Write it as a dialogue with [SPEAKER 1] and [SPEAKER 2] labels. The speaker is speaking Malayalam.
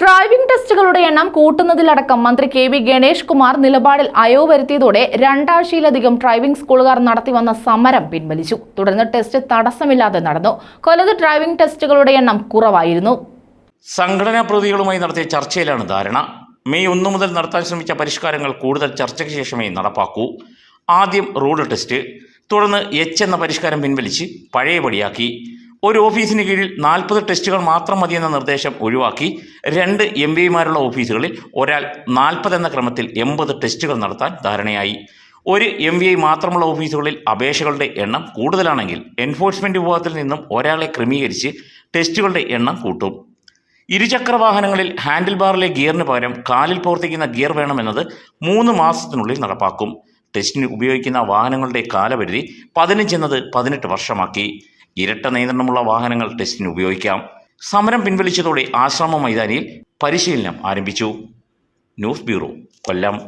[SPEAKER 1] ഡ്രൈവിംഗ് ടെസ്റ്റുകളുടെ എണ്ണം കൂട്ടുന്നതിലടക്കം മന്ത്രി കെ വി ഗണേഷ് കുമാർ നിലപാടിൽ അയവ് വരുത്തിയതോടെ രണ്ടാഴ്ചയിലധികം ഡ്രൈവിംഗ് സ്കൂളുകാർ നടത്തിവന്ന സമരം പിൻവലിച്ചു. തുടർന്ന് ടെസ്റ്റ് തടസ്സമില്ലാതെ നടന്നു. കൊല്ലത്ത് ഡ്രൈവിംഗ് ടെസ്റ്റുകളുടെ എണ്ണം കുറവായിരുന്നു.
[SPEAKER 2] സംഘടനാ പ്രതികളുമായി നടത്തിയ ചർച്ചയിലാണ് ധാരണ. മെയ് ഒന്ന് മുതൽ നടത്താൻ ശ്രമിച്ച പരിഷ്കാരങ്ങൾ കൂടുതൽ ചർച്ചയ്ക്ക് ശേഷമേ നടപ്പാക്കൂ. ആദ്യം റോഡ് ടെസ്റ്റ് തുടർന്ന് എച്ച് എന്ന പരിഷ്കാരം പിൻവലിച്ച് പഴയപടിയാക്കി. ഒരു ഓഫീസിന് കീഴിൽ നാൽപ്പത് ടെസ്റ്റുകൾ മാത്രം മതിയെന്ന നിർദ്ദേശം ഒഴിവാക്കി രണ്ട് എം പിമാരുള്ള ഓഫീസുകളിൽ ഒരാൾ നാൽപ്പത് എന്ന ക്രമത്തിൽ എൺപത് ടെസ്റ്റുകൾ നടത്താൻ ധാരണയായി. ഒരു എം വി ഐ മാത്രമുള്ള ഓഫീസുകളിൽ അപേക്ഷകളുടെ എണ്ണം കൂടുതലാണെങ്കിൽ എൻഫോഴ്സ്മെന്റ് വിഭാഗത്തിൽ നിന്നും ഒരാളെ ക്രമീകരിച്ച് ടെസ്റ്റുകളുടെ എണ്ണം കൂട്ടും. ഇരുചക്ര വാഹനങ്ങളിൽ ഹാൻഡിൽ ബാറിലെ ഗിയറിന് പകരം കാലിൽ പ്രവർത്തിക്കുന്ന ഗിയർ വേണമെന്നത് മൂന്ന് മാസത്തിനുള്ളിൽ നടപ്പാക്കും. ടെസ്റ്റിന് ഉപയോഗിക്കുന്ന വാഹനങ്ങളുടെ കാലപരിധി പതിനഞ്ച് എന്നത് പതിനെട്ട് വർഷമാക്കി. ഇരട്ട നിയന്ത്രണമുള്ള വാഹനങ്ങൾ ടെസ്റ്റിന് ഉപയോഗിക്കാം. സമരം പിൻവലിച്ചതോടെ ആശ്രമ മൈതാനിയിൽ പരിശീലനം ആരംഭിച്ചു. News bureau Kollam.